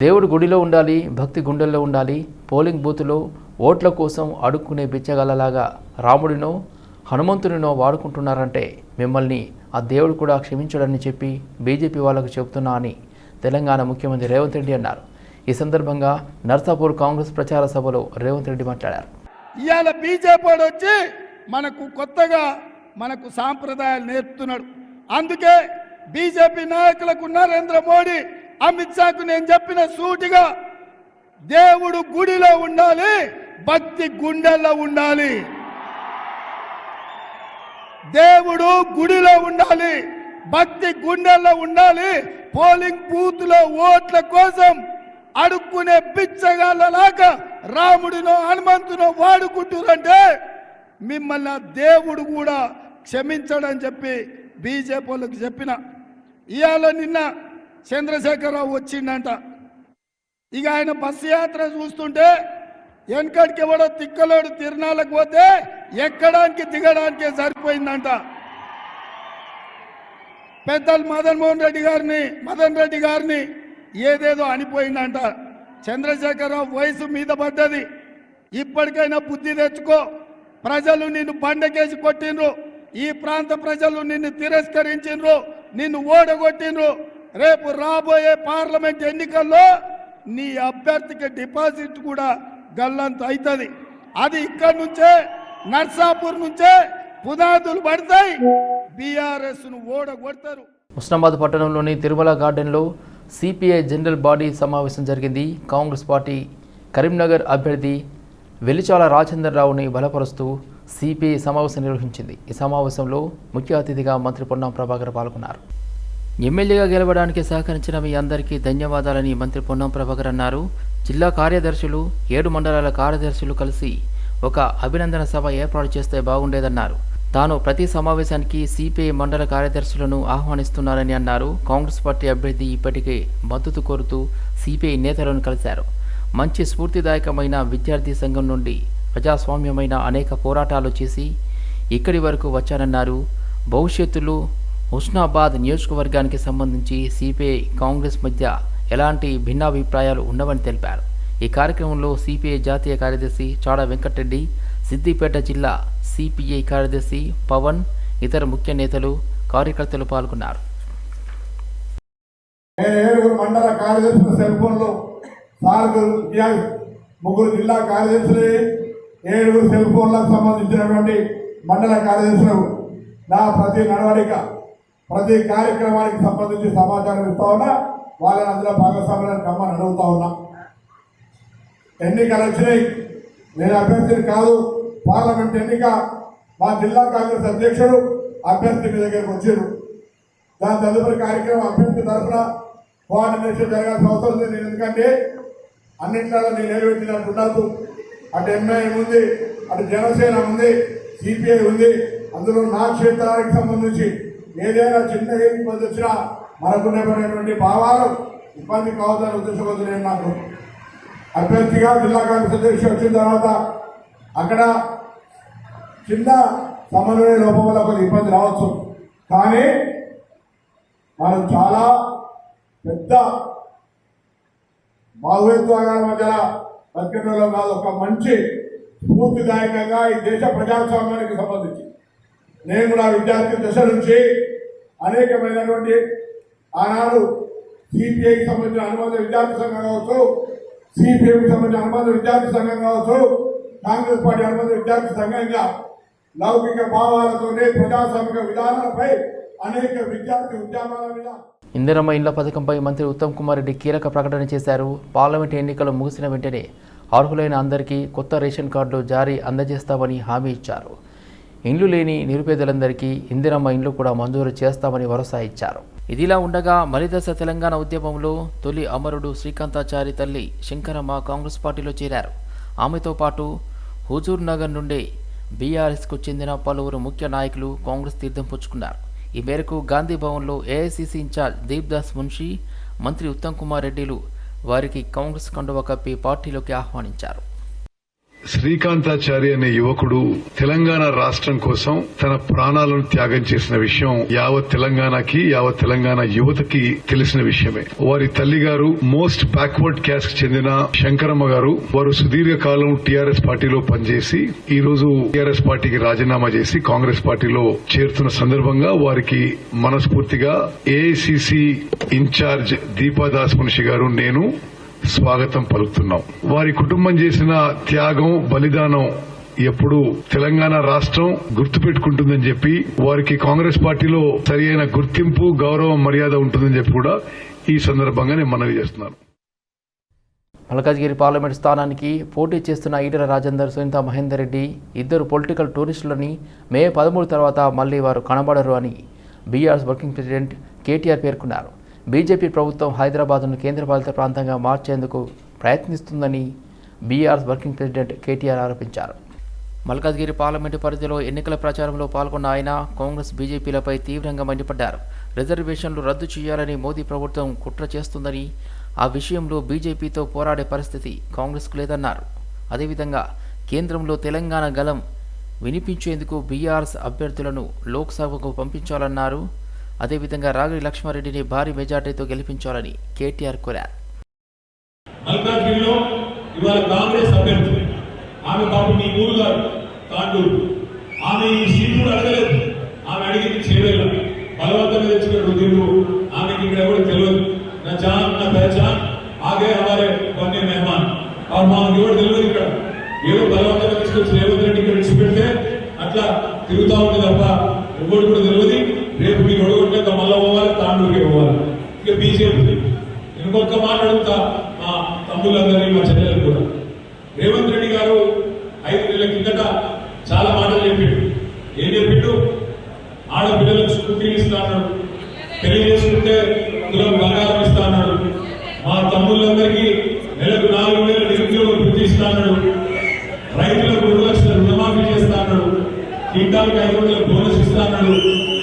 దేవుడు గుడిలో ఉండాలి భక్తి గుండెల్లో ఉండాలి పోలింగ్ బూత్లో ఓట్ల కోసం అడుక్కునే బిచ్చగలలాగా రాముడినో హనుమంతుడినో వాడుకుంటున్నారంటే మిమ్మల్ని ఆ దేవుడు కూడా క్షమించడని చెప్పి బీజేపీ వాళ్ళకు చెబుతున్నా అని తెలంగాణ ముఖ్యమంత్రి రేవంత్ రెడ్డి అన్నారు. ఈ సందర్భంగా నర్సాపూర్ కాంగ్రెస్ ప్రచార సభలో రేవంత్ రెడ్డి మాట్లాడారు. ఇవాళ బీజేపీ వచ్చి మనకు కొత్తగా మనకు సాంప్రదాయాలు నేర్పుతున్నాడు. అందుకే బీజేపీ నాయకులకు నరేంద్ర మోడీ అమిత్ షాకు నేను చెప్పిన సూటిగా దేవుడు గుడిలో ఉండాలి భక్తి గుండెల్లో ఉండాలి. దేవుడు గుడిలో ఉండాలి భక్తి గుండెల్లో ఉండాలి పోలింగ్ బూత్లో ఓట్ల కోసం అడుక్కునే బిచ్చగాళ్ళలాగా రాముడినో హనుమంతునో వాడుకుంటురంటే మిమ్మల్ని దేవుడు కూడా క్షమించడని చెప్పి బీజేపీ వాళ్ళకి చెప్పిన. ఇవాళ నిన్న చంద్రశేఖరరావు వచ్చిండంట. ఇక ఆయన బస్సు యాత్ర చూస్తుంటే వెనకడికి ఎవడో తిక్కలోడు తిరణాలకు పోతే ఎక్కడానికి దిగడానికే సరిపోయిందంట. పెద్దలు మదన్ మోహన్ రెడ్డి గారిని మదన్ రెడ్డి గారిని ఏదేదో అనిపోయిందంట. చంద్రశేఖరరావు వయసు మీద పడ్డది. ఇప్పటికైనా బుద్ధి తెచ్చుకో. ప్రజలు నిన్ను బండకేసి కొట్టిండ్రు. ఈ ప్రాంత ప్రజలు నిన్ను తిరస్కరించిండ్రు. నిన్ను ఓడగొట్టినరు రేపు రాబోయే పార్లమెంట్ ఎన్నికల్లో నీ అభ్యర్థికి డిపాజిట్ కూడా గల్లంత అవుతుంది అది ఇక్కడి నుంచే నర్సాపూర్ నుంచే పునాదులు పడతాయి. బీఆర్ఎస్ ఓడ ఓడగొడతారు. ఉస్నాబాద్ పట్టణంలోని తిరుమల గార్డెన్లో సిపిఐ జనరల్ బాడీ సమావేశం జరిగింది. కాంగ్రెస్ పార్టీ కరీంనగర్ అభ్యర్థి వెలిచాల రాజేంద్రరావుని బలపరుస్తూ సిపిఐ సమావేశం నిర్వహించింది. ఈ సమావేశంలో ముఖ్య అతిథిగా మంత్రి పొన్నం ప్రభాకర్ పాల్గొన్నారు. ఎమ్మెల్యేగా గెలవడానికి సహకరించిన మీ అందరికీ ధన్యవాదాలని మంత్రి పొన్నం ప్రభాకర్ అన్నారు. జిల్లా కార్యదర్శులు ఏడు మండలాల కార్యదర్శులు కలిసి ఒక అభినందన సభ ఏర్పాటు చేస్తే బాగుండేదన్నారు. తాను ప్రతి సమావేశానికి సిపిఐ మండల కార్యదర్శులను ఆహ్వానిస్తున్నారని అన్నారు. కాంగ్రెస్ పార్టీ అభ్యర్థి ఇప్పటికే మద్దతు కోరుతూ సిపిఐ నేతలను కలిశారు. మంచి స్ఫూర్తిదాయకమైన విద్యార్థి సంఘం నుండి ప్రజాస్వామ్యమైన అనేక పోరాటాలు చేసి ఇక్కడి వరకు వచ్చానన్నారు. భవిష్యత్తులో హుస్నాబాద్ నియోజకవర్గానికి సంబంధించి సిపిఐ కాంగ్రెస్ మధ్య ఎలాంటి భిన్నాభిప్రాయాలు ఉండవని తెలిపారు. ఈ కార్యక్రమంలో సిపిఐ జాతీయ కార్యదర్శి చాడ వెంకటరెడ్డి సిద్దిపేట జిల్లా సిపిఐ కార్యదర్శి పవన్ ఇతర ముఖ్య నేతలు కార్యకర్తలు పాల్గొన్నారు. మండల కార్యదర్శుల సెల్ ముగ్గురు జిల్లా కార్యదర్శులు ఏడుగురు సెల్ ఫోన్లకు సంబంధించినటువంటి మండల కార్యదర్శులు. నా ప్రతి నడవడిక ప్రతి కార్యక్రమానికి సంబంధించి సమాచారం ఇస్తా ఉన్నా వాళ్ళని అందులో భాగస్వామ్యాన్ని కమ్మని అడుగుతా ఉన్నా. ఎన్నికలు వచ్చినాయి. నేను అభ్యర్థిని కాదు పార్లమెంట్ ఎన్నిక మా జిల్లా కాంగ్రెస్ అధ్యక్షుడు అభ్యర్థి మీ దగ్గరకు వచ్చారు దాని తదుపరి కార్యక్రమం అభ్యర్థి తరఫున కోఆర్డినేషన్ జరగాల్సిన అవసరం ఉంది. నేను ఎందుకంటే అన్నింటిలో నేను నిలబెట్టినట్టు ఉండదు అటు ఎంఐఎం ఉంది అటు జనసేన ఉంది సిపిఐ ఉంది. అందులో నా క్షేత్రానికి సంబంధించి ఏదైనా చిన్న ఏం ఇబ్బంది వచ్చినా మనకున్నటువంటి భావాలు ఇబ్బంది కావద్దని ఉద్దేశంతో నేను నాకు అభ్యర్థిగా జిల్లా కాంగ్రెస్ అధ్యక్షుడు వచ్చిన తర్వాత అక్కడ చిన్న సమన్వయ లోపం వల్ల కొన్ని ఇబ్బంది రావచ్చు. కానీ మనం చాలా పెద్ద భావోద్వేగాల మధ్య బతికడంలో కాదు. ఒక మంచి స్ఫూర్తిదాయకంగా ఈ దేశ ప్రజాస్వామ్యానికి సంబంధించి నేను నా విద్యార్థి దశ నుంచి అనేకమైనటువంటి ఆనాడు సిపిఐకి సంబంధించిన అనుబంధ విద్యార్థి సంఘం కావచ్చు సిపిఐకి సంబంధించిన అనుబంధ విద్యార్థి సంఘం కావచ్చు కాంగ్రెస్ పార్టీ అనుబంధ విద్యార్థి సంఘంగా లౌకిక భావాలతోనే ప్రజాస్వామిక విధానాలపై అనేక విద్యార్థి ఉద్యమాల మీద ఇందిరమ్మ ఇండ్ల పథకంపై మంత్రి ఉత్తమ్ కుమార్ రెడ్డి కీలక ప్రకటన చేశారు. పార్లమెంట్ ఎన్నికలు ముగిసిన వెంటనే అర్హులైన అందరికీ కొత్త రేషన్ కార్డులు జారీ అందజేస్తామని హామీ ఇచ్చారు. ఇండ్లు లేని నిరుపేదలందరికీ ఇందిరమ్మ ఇండ్లు కూడా మంజూరు చేస్తామని భరోసా ఇచ్చారు. ఇదిలా ఉండగా మలిదశ తెలంగాణ ఉద్యమంలో తొలి అమరుడు శ్రీకాంతాచారి తల్లి శంకరమ్మ కాంగ్రెస్ పార్టీలో చేరారు. ఆమెతో పాటు హుజూర్ నగర్ నుండి బీఆర్ఎస్కు చెందిన పలువురు ముఖ్య నాయకులు కాంగ్రెస్ తీర్థం పుచ్చుకున్నారు. ఈ మేరకు గాంధీ భవన్లో ఏఐసీసీ ఇన్ఛార్జ్ దీప్దాస్ మున్షి మంత్రి ఉత్తమ్ కుమార్ రెడ్డిలు వారికి కాంగ్రెస్ కండువ కప్పి పార్టీలోకి ఆహ్వానించారు. శ్రీకాంతాచారి అనే యువకుడు తెలంగాణ రాష్ట్రం కోసం తన ప్రాణాలను త్యాగం చేసిన విషయం యావత్ తెలంగాణకి యావత్ తెలంగాణ యువతకి తెలిసిన విషయమే. వారి తల్లి గారు మోస్ట్ బ్యాక్వర్డ్ క్యాస్ట్ చెందిన శంకరమ్మ గారు వారు సుదీర్ఘ కాలం టీఆర్ఎస్ పార్టీలో పనిచేసి ఈ రోజు టీఆర్ఎస్ పార్టీకి రాజీనామా చేసి కాంగ్రెస్ పార్టీలో చేరుతున్న సందర్భంగా వారికి మనస్ఫూర్తిగా ఏఐసిసి ఇన్ఛార్జ్ దీపాదాస్ మునిషి గారు నేను స్వాగతం పలుకుతున్నాం. వారి కుటుంబం చేసిన త్యాగం బలిదానం ఎప్పుడు తెలంగాణ రాష్ట్రం గుర్తుపెట్టుకుంటుందని చెప్పి వారికి కాంగ్రెస్ పార్టీలో సరి అయిన గుర్తింపు గౌరవం మర్యాద ఉంటుందని చెప్పి కూడా ఈ సందర్భంగా నేను మనవి చేస్తున్నాను మల్కాజ్గిరి పార్లమెంట్ స్థానానికి పోటీ చేస్తున్న ఈటల రాజేందర్ సునీత మహేందర్ రెడ్డి ఇద్దరు పొలిటికల్ టూరిస్టులని మే పదమూడు తర్వాత మళ్ళీ వారు కనబడరు అని బీఆర్ఎస్ వర్కింగ్ ప్రెసిడెంట్ కేటీఆర్ పేర్కొన్నారు. బీజేపీ ప్రభుత్వం హైదరాబాద్ను కేంద్రపాలిత ప్రాంతంగా మార్చేందుకు ప్రయత్నిస్తుందని బీఆర్ఎస్ వర్కింగ్ ప్రెసిడెంట్ కేటీఆర్ ఆరోపించారు. మల్కాజ్గిరి పార్లమెంటు పరిధిలో ఎన్నికల ప్రచారంలో పాల్గొన్న ఆయన కాంగ్రెస్ బీజేపీలపై తీవ్రంగా మండిపడ్డారు. రిజర్వేషన్లు రద్దు చేయాలని మోదీ ప్రభుత్వం కుట్ర చేస్తుందని ఆ విషయంలో బీజేపీతో పోరాడే పరిస్థితి కాంగ్రెస్కు లేదన్నారు. అదేవిధంగా కేంద్రంలో తెలంగాణ గలం వినిపించేందుకు బీఆర్ఎస్ అభ్యర్థులను లోక్సభకు పంపించాలన్నారు. అదేవిధంగా రాగడి లక్ష్మారెడ్డిని భారీ మెజార్టీతో గెలిపించాలని కేటీఆర్ కోరారు. మల్కాజ్గిరిలో ఇవాళ కాంగ్రెస్ అభ్యర్థి. ఆమె పాపం మీ ఊరు గారు తాండూరు. ఆమె ఈ సీటు కూడా అడగలేదు. ఆమె అడిగింది చేయలేదు బలవంతంగా తెచ్చుకున్నాడు ఆమెకి ఇక్కడ తెలియదు నా జాన్ నా ఆగే హమారే బన్నే మెహమాన్. ఆ మాకు ఎవరు తెలియదు ఇక్కడ. ఏదో బలవంతంగా తీసుకొచ్చి రేవంత్ రెడ్డి ఇక్కడ విడిచిపెడితే అట్లా తిరుగుతా ఉంది తప్ప ఎవరు కూడా తెలియదు బోనస్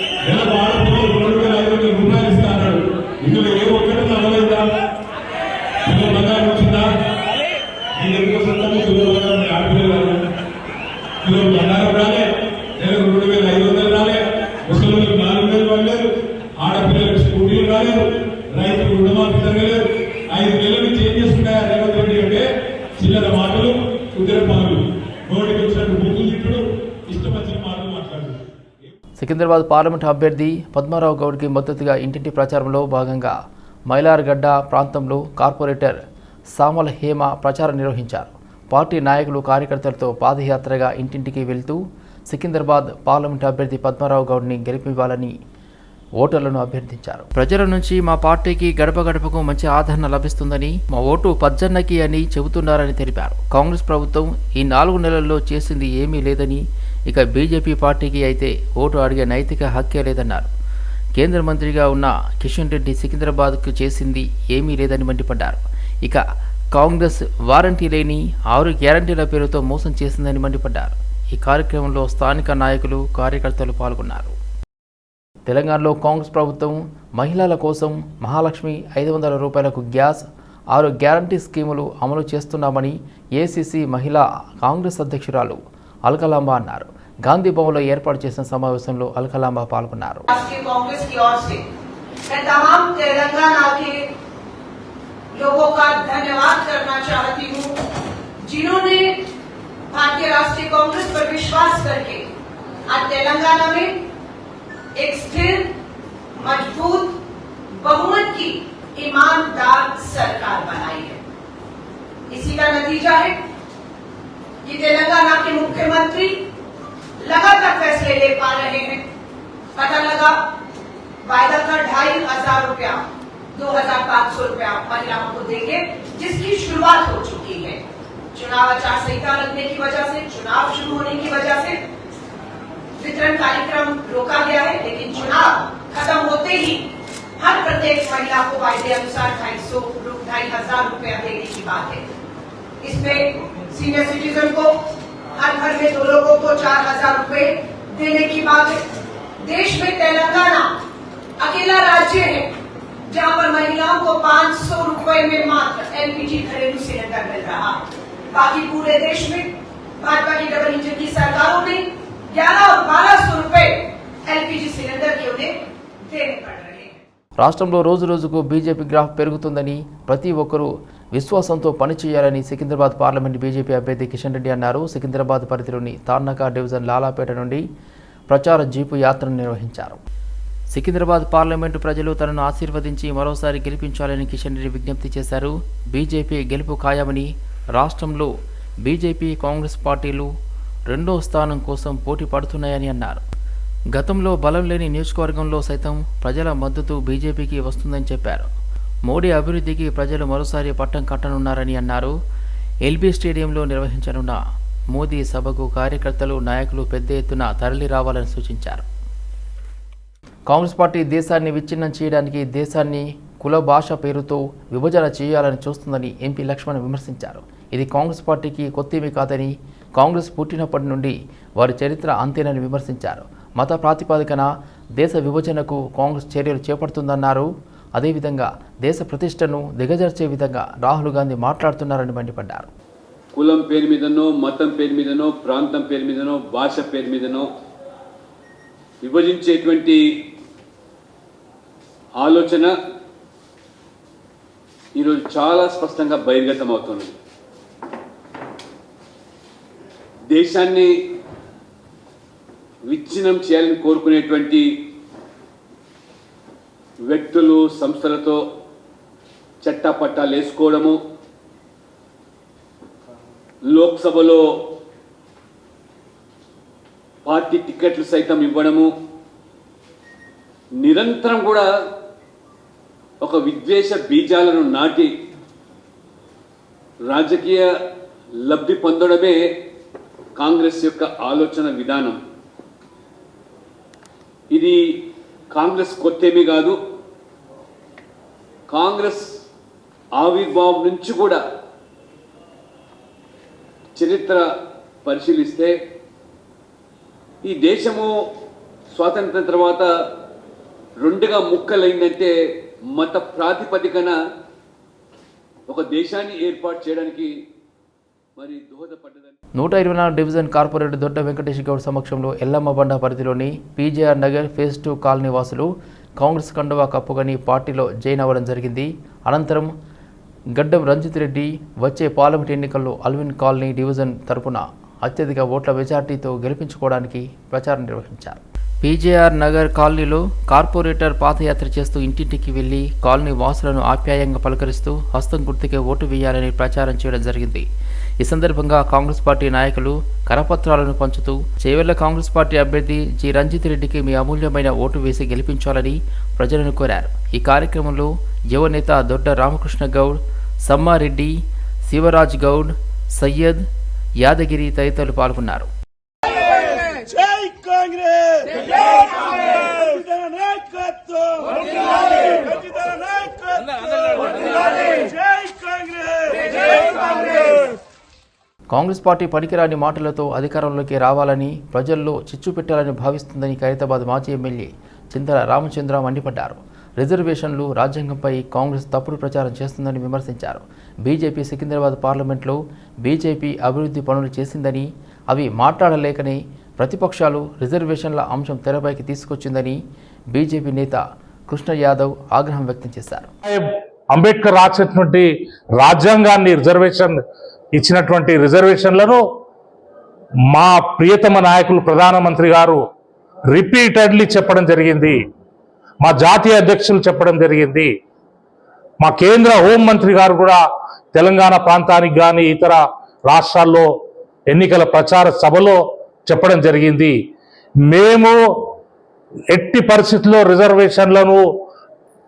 సికింద్రాబాద్ పార్లమెంట్ అభ్యర్థి పద్మారావు గౌడ్కి మద్దతుగా ఇంటింటి ప్రచారంలో భాగంగా మైలార్గడ్డ ప్రాంతంలో కార్పొరేటర్ సామల హేమ ప్రచారం నిర్వహించారు. పార్టీ నాయకులు కార్యకర్తలతో పాదయాత్రగా ఇంటింటికి వెళ్తూ సికింద్రాబాద్ పార్లమెంట్ అభ్యర్థి పద్మారావు గౌడ్ని గెలిపివ్వాలని ఓటర్లను అభ్యర్థించారు. ప్రజల నుంచి మా పార్టీకి గడప గడపకు మంచి ఆదరణ లభిస్తుందని మా ఓటు పజ్జన్నకి అని చెబుతున్నారని తెలిపారు. కాంగ్రెస్ ప్రభుత్వం ఈ నాలుగు నెలల్లో చేసింది ఏమీ లేదని ఇక బీజేపీ పార్టీకి అయితే ఓటు అడిగే నైతిక హక్కే లేదన్నారు. కేంద్ర మంత్రిగా ఉన్న కిషన్ రెడ్డి సికింద్రాబాద్కు చేసింది ఏమీ లేదని మండిపడ్డారు. ఇక కాంగ్రెస్ వారంటీ లేని ఆరు గ్యారంటీల పేరుతో మోసం చేసిందని మండిపడ్డారు. ఈ కార్యక్రమంలో స్థానిక నాయకులు కార్యకర్తలు పాల్గొన్నారు. తెలంగాణలో కాంగ్రెస్ ప్రభుత్వం మహిళల కోసం మహాలక్ష్మి ఐదు వందల రూపాయలకు గ్యాస్ ఆరు గ్యారంటీ స్కీములు అమలు చేస్తున్నామని ఏసీసీ మహిళా కాంగ్రెస్ అధ్యక్షురాలు అల్కలాంబ అన్నారు. గాంధీ భవన్లో ఏర్పాటు చేసిన సమావేశంలో అల్కలాంబ పాల్గొన్నారు राष्ट्रीय कांग्रेस की ओर से मैं तमाम तेलंगाना के लोगों का धन्यवाद करना चाहती हूँ जिन्होंने भारतीय राष्ट्रीय कांग्रेस पर विश्वास करके आज तेलंगाना में एक स्थिर मजबूत बहुमत की ईमानदार सरकार बनाई है इसी का नतीजा है कि तेलंगाना के मुख्यमंत्री लगातार फैसले ले पा रहे हैं। पता लगा वायदा था ढाई हज़ार रुपया, दो हज़ार पाँच सौ रुपया महिलाओं को देंगे, जिसकी शुरुआत हो चुकी है। चुनाव आचार संहिता लगने की वजह से, चुनाव शुरू होने की वजह से वितरण कार्यक्रम रोका गया है, लेकिन चुनाव खत्म होते ही हर प्रत्येक महिला को वायदे अनुसार ढाई सौ ढाई हज़ार रुपया देने की बात है। इसमें सीनियर सिटीजन को हर घर में दो लोगों को चार हजार रुपए देने की बात है देश में तेलंगाना अकेला राज्य है जहां पर महिलाओं को पाँच सौ रुपए में मात्र एलपीजी घरेलू सिलेंडर मिल रहा है बाकी पूरे देश में भाजपा की डबल इंजन की सरकारों में ग्यारह और बारह सौ रुपए एलपीजी सिलेंडर के उन्हें देने पड़ रहे हैं రాష్ట్రంలో రోజు రోజుకు బీజేపీ గ్రాఫ్ పెరుగుతుందని ప్రతి ఒక్కరూ విశ్వాసంతో పనిచేయాలని సికింద్రాబాద్ పార్లమెంట్ బీజేపీ అభ్యర్థి కిషన్ రెడ్డి అన్నారు. సికింద్రాబాద్ పరిధిలోని తార్నకా డివిజన్ లాలాపేట నుండి ప్రచార జీపు యాత్రను నిర్వహించారు. సికింద్రాబాద్ పార్లమెంటు ప్రజలు తనను ఆశీర్వదించి మరోసారి గెలిపించాలని కిషన్ రెడ్డి విజ్ఞప్తి చేశారు. బీజేపీ గెలుపు ఖాయమని రాష్ట్రంలో బీజేపీ కాంగ్రెస్ పార్టీలు రెండో స్థానం కోసం పోటీ పడుతున్నాయని అన్నారు. గతంలో బలం లేని నియోజకవర్గంలో సైతం ప్రజల మద్దతు బీజేపీకి వస్తుందని చెప్పారు. మోడీ అభివృద్ధికి ప్రజలు మరోసారి పట్టం కట్టనున్నారని అన్నారు. ఎల్బీ స్టేడియంలో నిర్వహించనున్న మోదీ సభకు కార్యకర్తలు నాయకులు పెద్ద ఎత్తున తరలి రావాలని సూచించారు. కాంగ్రెస్ పార్టీ దేశాన్ని విచ్ఛిన్నం చేయడానికి దేశాన్ని కుల భాష పేరుతో విభజన చేయాలని చూస్తుందని ఎంపీ లక్ష్మణ్ విమర్శించారు. ఇది కాంగ్రెస్ పార్టీకి కొత్తేమీ కాదని కాంగ్రెస్ పుట్టినప్పటి నుండి వారి చరిత్ర అంతేనని విమర్శించారు. మత ప్రాతిపదికన దేశ విభజనకు కాంగ్రెస్ చర్యలు చేపడుతుందన్నారు. అదేవిధంగా దేశ ప్రతిష్టను దిగజార్చే విధంగా రాహుల్ గాంధీ మాట్లాడుతున్నారని మండిపడ్డారు. కులం పేరు మీదనో మతం పేరు మీదనో ప్రాంతం పేరు మీదనో భాష పేరు మీదనో విభజించేటువంటి ఆలోచన ఈరోజు చాలా స్పష్టంగా బహిర్గతమవుతుంది దేశాన్ని విచ్ఛిన్నం చేయాలని కోరుకునేటువంటి వ్యక్తులు సంస్థలతో చట్టాపట్టాలు వేసుకోవడము లోక్సభలో పార్టీ టికెట్లు సైతం ఇవ్వడము నిరంతరం కూడా ఒక విద్వేష బీజాలను నాటి రాజకీయ లబ్ధి పొందడమే కాంగ్రెస్ యొక్క ఆలోచన విధానం. ఇది కాంగ్రెస్ కొత్తేమీ కాదు. కాంగ్రెస్ ఆవిర్భావం నుంచి కూడా చరిత్ర పరిశీలిస్తే ఈ దేశము స్వాతంత్రం తర్వాత రెండుగా ముక్కలైందంటే మత ప్రాతిపదికన ఒక దేశాన్ని ఏర్పాటు చేయడానికి మరి దోహదపడ్డదని. నూట ఇరవై నాలుగు డివిజన్ కార్పొరేటర్ దొడ్డ వెంకటేష్ గౌడ్ సమక్షంలో ఎల్లమ్మ బండ పరిధిలోని PJR Nagar phase two colony వాసులు కాంగ్రెస్ కండువా కప్పుకొని పార్టీలో జైన్ అవ్వడం జరిగింది. అనంతరం గడ్డం రంజిత్ రెడ్డి వచ్చే పార్లమెంట్ ఎన్నికల్లో అల్విన్ కాలనీ డివిజన్ తరపున అత్యధిక ఓట్ల మెజార్టీతో గెలిపించుకోవడానికి ప్రచారం నిర్వహించారు. పీజేఆర్ నగర్ కాలనీలో కార్పొరేటర్ పాదయాత్ర చేస్తూ ఇంటింటికి వెళ్ళి కాలనీ వాసులను ఆప్యాయంగా పలకరిస్తూ హస్తం గుర్తుకే ఓటు వేయాలని ప్రచారం చేయడం జరిగింది. ఈ సందర్భంగా కాంగ్రెస్ పార్టీ నాయకులు కరపత్రాలను పంచుతూ చేవెళ్ళ కాంగ్రెస్ పార్టీ అభ్యర్థి జి. రంజిత్ రెడ్డికి మీ అమూల్యమైన ఓటు వేసి గెలిపించాలని ప్రజలను కోరారు. ఈ కార్యక్రమంలో యువనేత దొడ్డ రామకృష్ణ గౌడ్ సమ్మారెడ్డి శివరాజ్ గౌడ్ సయ్యద్ యాదగిరి తదితరులు పాల్గొన్నారు జై కాంగ్రెస్ జై కాంగ్రెస్ నాయకత్వం నాయకత్వం జై కాంగ్రెస్ జై కాంగ్రెస్ కాంగ్రెస్ పార్టీ పనికిరాని మాటలతో అధికారంలోకి రావాలని ప్రజల్లో చిచ్చు పెట్టాలని భావిస్తుందని ఖైరతాబాద్ మాజీ ఎమ్మెల్యే చింతల రామచంద్ర మండిపడ్డారు. రిజర్వేషన్లు రాజ్యాంగంపై కాంగ్రెస్ తప్పుడు ప్రచారం చేస్తుందని విమర్శించారు. బీజేపీ సికింద్రాబాద్ పార్లమెంట్లో బీజేపీ అభివృద్ధి పనులు చేసిందని అవి మాట్లాడలేకనే ప్రతిపక్షాలు రిజర్వేషన్ల అంశం తెరపైకి తీసుకొచ్చిందని బీజేపీ నేత కృష్ణ యాదవ్ ఆగ్రహం వ్యక్తం చేశారు. అంబేద్కర్ రాసినటువంటి రాజ్యాంగాన్ని రిజర్వేషన్ ఇచ్చినటువంటి రిజర్వేషన్లను మా ప్రియతమ నాయకులు ప్రధానమంత్రి గారు రిపీటెడ్లీ చెప్పడం జరిగింది. మా జాతీయ అధ్యక్షులు చెప్పడం జరిగింది. మా కేంద్ర హోంమంత్రి గారు కూడా తెలంగాణ ప్రాంతానికి కానీ ఇతర రాష్ట్రాల్లో ఎన్నికల ప్రచార సభలో చెప్పడం జరిగింది. మేము ఎట్టి పరిస్థితుల్లో రిజర్వేషన్లను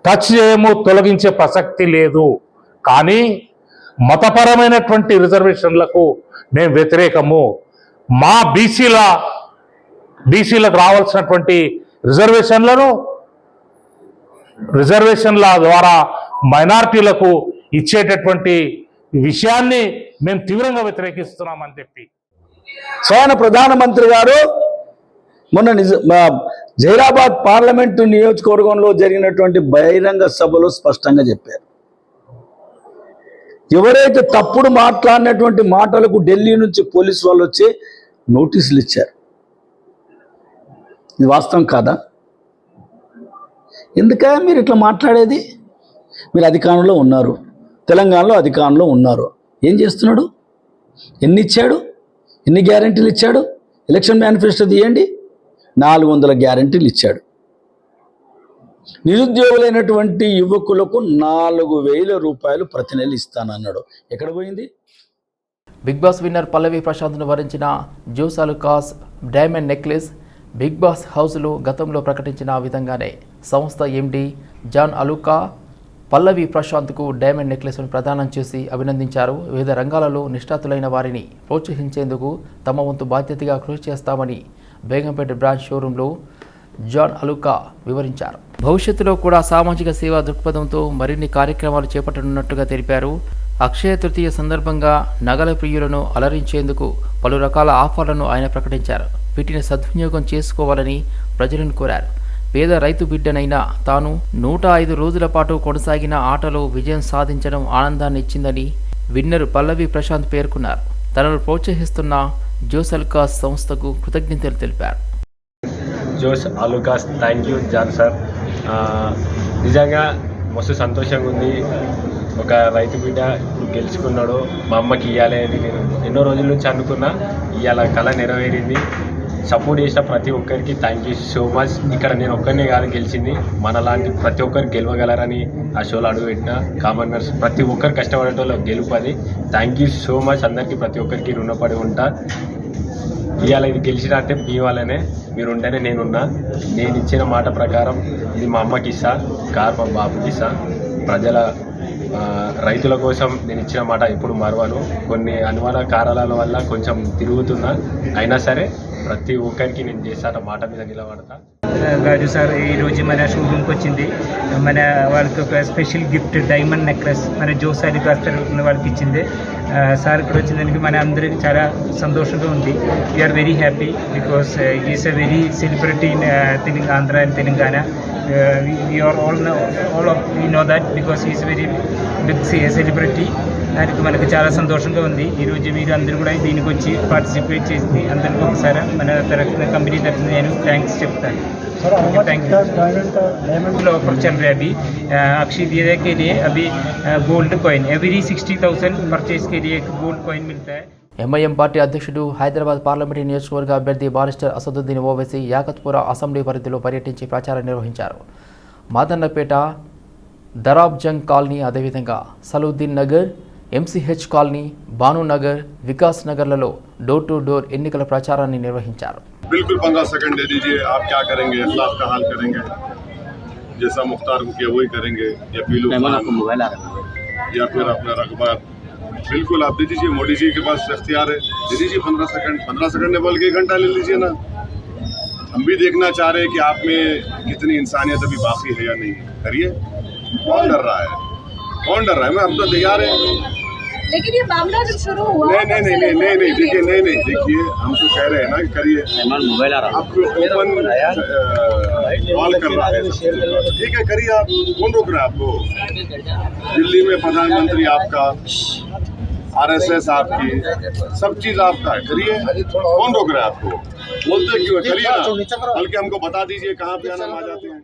టచ్ చేయము తొలగించే ప్రసక్తి లేదు. కానీ మతపరమైనటువంటి రిజర్వేషన్లకు మేము వ్యతిరేకము. మా బీసీల బీసీలకు రావాల్సినటువంటి రిజర్వేషన్లను రిజర్వేషన్ల ద్వారా మైనార్టీలకు ఇచ్చేటటువంటి విషయాన్ని మేము తీవ్రంగా వ్యతిరేకిస్తున్నామని చెప్పి. స్వయన ప్రధానమంత్రి గారు మొన్న నిజ జైరాబాద్ పార్లమెంటు నియోజకవర్గంలో జరిగినటువంటి బహిరంగ సభలో స్పష్టంగా చెప్పారు. ఎవరైతే తప్పుడు మాట్లాడినటువంటి మాటలకు ఢిల్లీ నుంచి పోలీసు వాళ్ళు వచ్చి నోటీసులు ఇచ్చారు. ఇది వాస్తవం కాదా? ఎందుక మీరు ఇట్లా మాట్లాడేది? మీరు అధికారంలో ఉన్నారు. తెలంగాణలో అధికారంలో ఉన్నారు. ఏం చేస్తున్నాడు? ఎన్ని ఇచ్చాడు? ఎన్ని గ్యారంటీలు ఇచ్చాడు? ఎలక్షన్ మేనిఫెస్టో తీయండి. నాలుగు వందల గ్యారంటీలు ఇచ్చాడు. నిరుద్యోగులైనటువంటి యువకులకు నాలుగు వేల రూపాయలు ప్రతి నెల ఇస్తానన్నాడు. ఎక్కడ పోయింది? బిగ్ బాస్ విన్నర్ పల్లవి ప్రశాంత్ను వరించిన Jos Alukkas diamond necklace Bigg Boss హౌస్లో గతంలో ప్రకటించిన విధంగానే సంస్థ ఎండి జాన్ అలుకా పల్లవి ప్రశాంత్కు డైమండ్ నెక్లెస్ను ప్రదానం చేసి అభినందించారు. వివిధ రంగాలలో నిష్ణాతులైన వారిని ప్రోత్సహించేందుకు తమ వంతు బాధ్యతగా కృషి చేస్తామని బేగంపేట బ్రాంచ్ షోరూంలో జాన్ అలుకా వివరించారు. భవిష్యత్తులో కూడా సామాజిక సేవా దృక్పథంతో మరిన్ని కార్యక్రమాలు చేపట్టనున్నట్టుగా తెలిపారు. అక్షయ తృతీయ సందర్భంగా నగల ప్రియులను అలరించేందుకు పలు రకాల ఆఫర్లను ఆయన ప్రకటించారు. వీటిని సద్వినియోగం చేసుకోవాలని ప్రజలను కోరారు. పేద రైతు బిడ్డనైనా తాను నూట ఐదు రోజుల పాటు కొనసాగిన ఆటలో విజయం సాధించడం ఆనందాన్ని ఇచ్చిందని విన్నర్ పల్లవి ప్రశాంత్ పేర్కొన్నారు. తనను ప్రోత్సహిస్తున్న జోసల్కాస్ సంస్థకు కృతజ్ఞతలు తెలిపారు. Jos Alukkas thank you John sir. నిజంగా మస్తు సంతోషంగా ఉంది. ఒక రైతు బిడ్డ ఇప్పుడు గెలుచుకున్నాడు మా అమ్మకి ఇవ్వాలి అని నేను ఎన్నో రోజుల నుంచి అనుకున్నా. ఇవాళ కళ నెరవేరింది. సపోర్ట్ చేసిన ప్రతి ఒక్కరికి థ్యాంక్ యూ సో మచ్ ఇక్కడ నేను ఒక్కరినే కాదు గెలిచింది. మనలాంటి ప్రతి ఒక్కరు గెలవగలరని ఆ షోలో అడుగుపెట్టిన కామనర్స్ ప్రతి ఒక్కరు కష్టపడేటోళ్ళు గెలుపు అది. థ్యాంక్ యూ సో మచ్ అందరికీ ప్రతి ఒక్కరికి రుణపడి ఉంటా. ఇవాళ ఇది గెలిచినట్టే మీ వాళ్ళనే మీరు ఉంటేనే నేనున్నా. నేను ఇచ్చిన మాట ప్రకారం ఇది మా అమ్మకి ఇస్తా కార్ మా బాబుకి ఇస్తా. ప్రజల రైతుల కోసం నేను ఇచ్చిన మాట ఎప్పుడు మరవను. కొన్ని అనుమాన కారణాల వల్ల కొంచెం తిరుగుతున్నా. అయినా సరే ప్రతి ఒక్కరికి నేను చేస్తాను మాట మీద నిలబడతా. రాజు సార్ ఈరోజు మన షోరూమ్కి వచ్చింది. మన వాళ్ళకి ఒక స్పెషల్ గిఫ్ట్ డైమండ్ నెక్లెస్ మన జోసారి కాస్టర్ వాళ్ళకి ఇచ్చింది. సార్ ఇక్కడ వచ్చినందుకు మన అందరికి చాలా సంతోషంగా ఉంది. We are very happy because is a very celebrity in Telangana Andhra and Telangana we are all all of we know that because is very big celebrity దానికి మనకు చాలా సంతోషంగా ఉంది ఈరోజు మీరు అందరూ కూడా దీనికి వచ్చి పార్టిసిపేట్ చేసి అందరికీ ఒకసారి మన తరఫున కంపెనీ తరఫున నేను థ్యాంక్స్ చెప్తాను थैंक यू डायमंड ऑफर चल रहा है अभी अ, अक्षय दीदा के लिए अभी gold coin every sixty thousand purchase के लिए एक गोल्ड कॉइन मिलता है ఎంఐఎం పార్టీ అధ్యక్షుడు హైదరాబాద్ పార్లమెంటు నియోజకవర్గ అభ్యర్థి బారిస్టర్ అసదుద్దీన్ ఓవైసీ యాకత్పుర అసెంబ్లీ పరిధిలో పర్యటించి ప్రచారం నిర్వహించారు మాదన్నపేట దరాబ్జంగ్ కాలనీ అదేవిధంగా సలూద్దీన్ Nagar MCh colony Bhanunagar Vikas నగర్లలో door to door ఎన్నికల ప్రచారాన్ని నిర్వహించారు बिल्कुल पंद्रह सेकंड दे दीजिए आप क्या करेंगे अखलाक का हाल करेंगे जैसा मुख्तार को किया वही करेंगे या पीलू खान या फिर अपना रकबा बिल्कुल आप दे दीजिए मोदी जी के पास इख्तियार है दे दीजिए पंद्रह सेकंड पंद्रह सेकंड ने बोल के एक घंटा ले लीजिए ना हम भी देखना चाह रहे हैं कि आप में कितनी इंसानियत अभी बाकी है या नहीं करिए कौन डर रहा है कौन डर रहा है? मैं हम तो तैयार है। लेकिन ये मामला जब शुरू हुआ नहीं नहीं नहीं नहीं नहीं नहीं देखिए नहीं नहीं देखिए हम तो कह रहे हैं ना करिए। आपको ओपन कॉल कर रहा है। ठीक है करिए आप कौन रोक रहा है आपको? दिल्ली में प्रधानमंत्री आपका आरएसएस आपकी सब चीज़ आपका है। करिए। कौन रोक रहा है आपको? बोलते क्यों करिए ना। बल्कि हमको बता दीजिए कहाँ पे आना आ जाते हैं।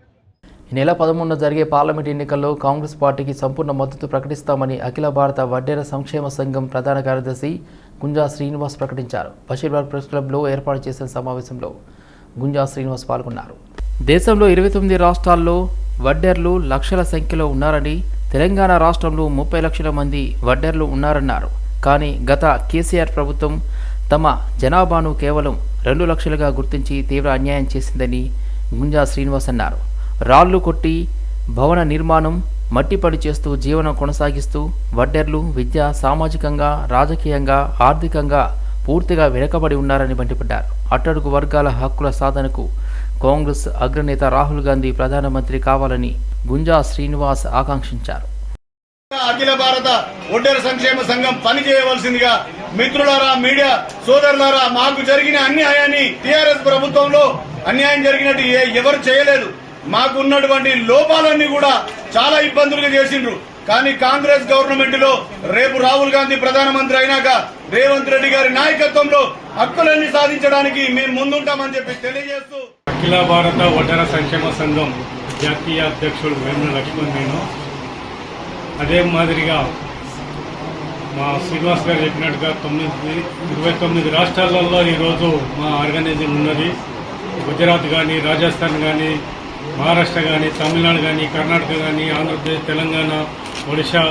ఈ నెల పదమూడున జరిగే పార్లమెంట్ ఎన్నికల్లో కాంగ్రెస్ పార్టీకి సంపూర్ణ మద్దతు ప్రకటిస్తామని అఖిల భారత వడ్డేర సంక్షేమ సంఘం ప్రధాన కార్యదర్శి గుంజా శ్రీనివాస్ ప్రకటించారు. బషీర్బాద్ ప్రెస్ క్లబ్లో ఏర్పాటు చేసిన సమావేశంలో గుంజా శ్రీనివాస్ పాల్గొన్నారు. దేశంలో ఇరవై తొమ్మిది రాష్ట్రాల్లో వడ్డేర్లు లక్షల సంఖ్యలో ఉన్నారని తెలంగాణ రాష్ట్రంలో ముప్పై లక్షల మంది వడ్డేర్లు ఉన్నారన్నారు. కానీ గత కేసీఆర్ ప్రభుత్వం తమ జనాభాను కేవలం రెండు లక్షలుగా గుర్తించి తీవ్ర అన్యాయం చేసిందని గుంజా శ్రీనివాస్ అన్నారు. రాళ్ళు కొట్టి భవన నిర్మాణం మట్టి పని చేస్తూ జీవనం కొనసాగిస్తూ వడ్డెర్లు విద్య సామాజికంగా రాజకీయంగా ఆర్థికంగా పూర్తిగా వెనుకబడి ఉన్నారని మండిపడ్డారు. అట్టడుగు వర్గాల హక్కుల సాధనకు కాంగ్రెస్ అగ్రనేత రాహుల్ గాంధీ ప్రధానమంత్రి కావాలని గుంజా శ్రీనివాస్ ఆకాంక్షించారు. అఖిల భారత ఒడ్డెర సంక్షేమ సంఘం పని చేయవలసిందిగా మిత్రులారా మీడియా సోదరులారా మాకు జరిగిన అన్యాయాన్ని టిఆర్ఎస్ ప్రభుత్వంలో అన్యాయం జరిగినట్టు ఎవరు చేయలేదు. మాకు ఉన్నటువంటి లోపాలన్నీ కూడా చాలా ఇబ్బందులుగా చేసిండ్రు. కానీ కాంగ్రెస్ గవర్నమెంట్లో రేపు రాహుల్ గాంధీ ప్రధానమంత్రి అయినాక రేవంత్ రెడ్డి గారి నాయకత్వంలో హక్కులన్నీ సాధించడానికి మేము ముందుంటామని చెప్పి తెలియజేస్తూ అఖిల భారత ఒడ్డర సంక్షేమ సంఘం జాతీయ అధ్యక్షుడు వేమన లక్ష్మణ్ నేను. అదే మాదిరిగా మా శ్రీనివాస్ గారు చెప్పినట్టుగా తొమ్మిది ఇరవై తొమ్మిది రాష్ట్రాలలో ఈరోజు మా ఆర్గనైజింగ్ ఉన్నది. గుజరాత్ కానీ రాజస్థాన్ కానీ మహారాష్ట్ర కానీ తమిళనాడు కానీ కర్ణాటక కానీ ఆంధ్రప్రదేశ్ తెలంగాణ ఒడిశా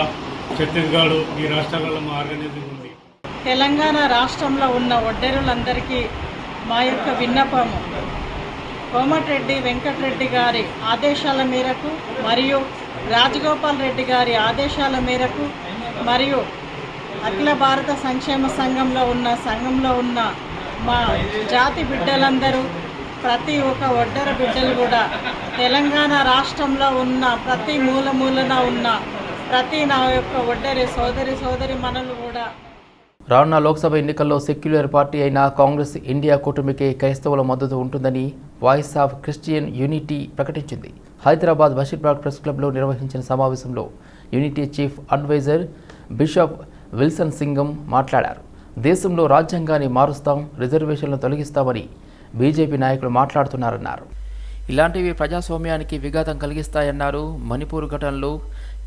ఛత్తీస్గఢ్ ఈ రాష్ట్రాలలో మా ఆర్గనైజింగ్ ఉంది. తెలంగాణ రాష్ట్రంలో ఉన్న ఒడ్డెరులందరికీ మా యొక్క విన్నపము. కోమటిరెడ్డి వెంకటరెడ్డి గారి ఆదేశాల మేరకు మరియు రాజగోపాల్ రెడ్డి గారి ఆదేశాల మేరకు మరియు అఖిల భారత సంక్షేమ సంఘంలో ఉన్న సంఘంలో ఉన్న మా జాతి బిడ్డలందరూ ప్రతి ఒక్క ఒడ్డర బిడ్డలు కూడా తెలంగాణ రాష్ట్రంలో ఉన్న ప్రతి మూల మూలన ఉన్న ప్రతి నా యొక్క ఒడ్డరి సోదరి సోదరి మనలు కూడా రానున్న లోక్సభ ఎన్నికల్లో సెక్యులర్ పార్టీ అయిన కాంగ్రెస్ ఇండియా కూటమికి క్రైస్తవుల మద్దతు ఉంటుందని వాయిస్ ఆఫ్ క్రిస్టియన్ యూనిటీ ప్రకటించింది. హైదరాబాద్ బషీర్బాగ్ ప్రెస్ క్లబ్లో నిర్వహించిన సమావేశంలో unity chief adviser bishop Wilson Singam మాట్లాడారు. దేశంలో రాజ్యాంగాన్ని మారుస్తాం రిజర్వేషన్లను తొలగిస్తామని బీజేపీ నాయకులు మాట్లాడుతున్నారన్నారు. ఇలాంటివి ప్రజాస్వామ్యానికి విఘాతం కలిగిస్తాయన్నారు మణిపూర్ ఘటనలో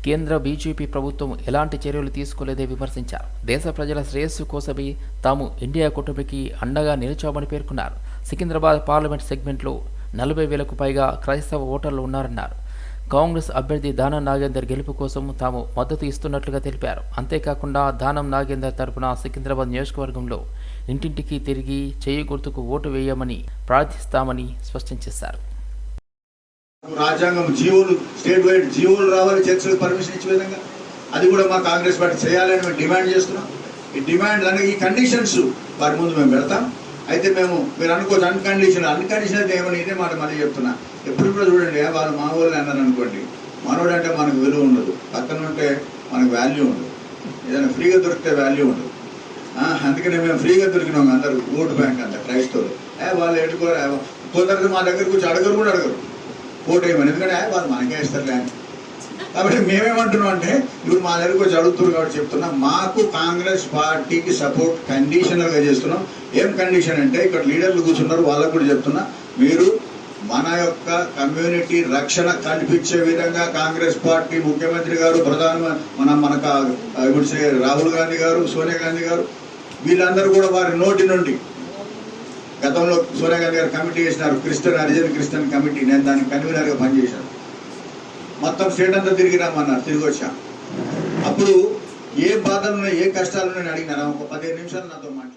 కేంద్ర బీజేపీ ప్రభుత్వం ఎలాంటి చర్యలు తీసుకోలేదే విమర్శించారు. దేశ ప్రజల శ్రేయస్సు కోసమే తాము ఇండియా కూటమికి అండగా నిలిచామని పేర్కొన్నారు. సికింద్రాబాద్ పార్లమెంట్ సెగ్మెంట్లో నలభై వేలకు పైగా క్రైస్తవ ఓటర్లు ఉన్నారన్నారు. కాంగ్రెస్ అభ్యర్థి దానం నాగేందర్ గెలుపు కోసం తాము మద్దతు ఇస్తున్నట్లుగా తెలిపారు. అంతేకాకుండా దానం నాగేందర్ తరపున సికింద్రాబాద్ నియోజకవర్గంలో ఇంటింటికి తిరిగి చేయి గుర్తుకు ఓటు వేయమని ప్రార్థిస్తామని స్పష్టం చేశారు. రాజ్యాంగం జీవోలు స్టేట్ వైడ్ జీవోలు రావాలి చర్చలకు పర్మిషన్ ఇచ్చే విధంగా. అది కూడా మా కాంగ్రెస్ పార్టీ చేయాలని మేము డిమాండ్ చేస్తున్నాం. ఈ డిమాండ్ అనే ఈ కండిషన్స్ వారి ముందు మేము పెడతాం. అయితే మేము మీరు అనుకోవచ్చు అన్కండిషన్ అన్కండిషన్ అయితే ఏమని ఇదే మాట మళ్ళీ చెప్తున్నా. ఎప్పుడు కూడా చూడండి వాళ్ళు మా వాళ్ళు అన్నారు అనుకోండి. మనోడు అంటే మనకు విలువ ఉండదు. పక్కన ఉంటే మనకు వాల్యూ ఉండదు. ఏదైనా ఫ్రీగా దొరికితే వాల్యూ ఉండదు. అందుకనే మేము ఫ్రీగా దొరికినాం అందరు ఓటు బ్యాంక్ అంత క్రైస్తవులు. వాళ్ళు ఎట్టుకోరు కొందరు మా దగ్గర కూర్చో అడగరు కూడా అడగరు. ఓటు వేయమని ఎందుకంటే వాళ్ళు మనకే ఇస్తారు కానీ కాబట్టి మేమేమంటున్నాం అంటే ఇప్పుడు మా దగ్గరకు వచ్చి అడుగుతున్నారు కాబట్టి చెప్తున్నాం మాకు కాంగ్రెస్ పార్టీకి సపోర్ట్ కండిషనల్గా చేస్తున్నాం. ఏం కండిషన్ అంటే ఇక్కడ లీడర్లు కూర్చున్నారు వాళ్ళకు కూడా చెప్తున్నా మీరు మన యొక్క కమ్యూనిటీ రక్షణ కల్పించే విధంగా కాంగ్రెస్ పార్టీ ముఖ్యమంత్రి గారు ప్రధాన మన మనకు ఇప్పుడు రాహుల్ గాంధీ గారు సోనియా గాంధీ గారు వీళ్ళందరూ కూడా వారి నోటి నుండి గతంలో సోనియా గాంధీ గారు కమిటీ చేసినారు క్రిస్టియన్ హరిజన్ క్రిస్టియన్ కమిటీ. నేను దానికి కన్వీనర్గా పనిచేశాను. మొత్తం స్టేట్ అంతా తిరిగి రమ్మన్నారు. తిరిగి వచ్చా. అప్పుడు ఏ బాధలు ఏ కష్టాలు ఉన్నాయని ఒక పదిహేను నిమిషాలు నాతో మాట్లాడారు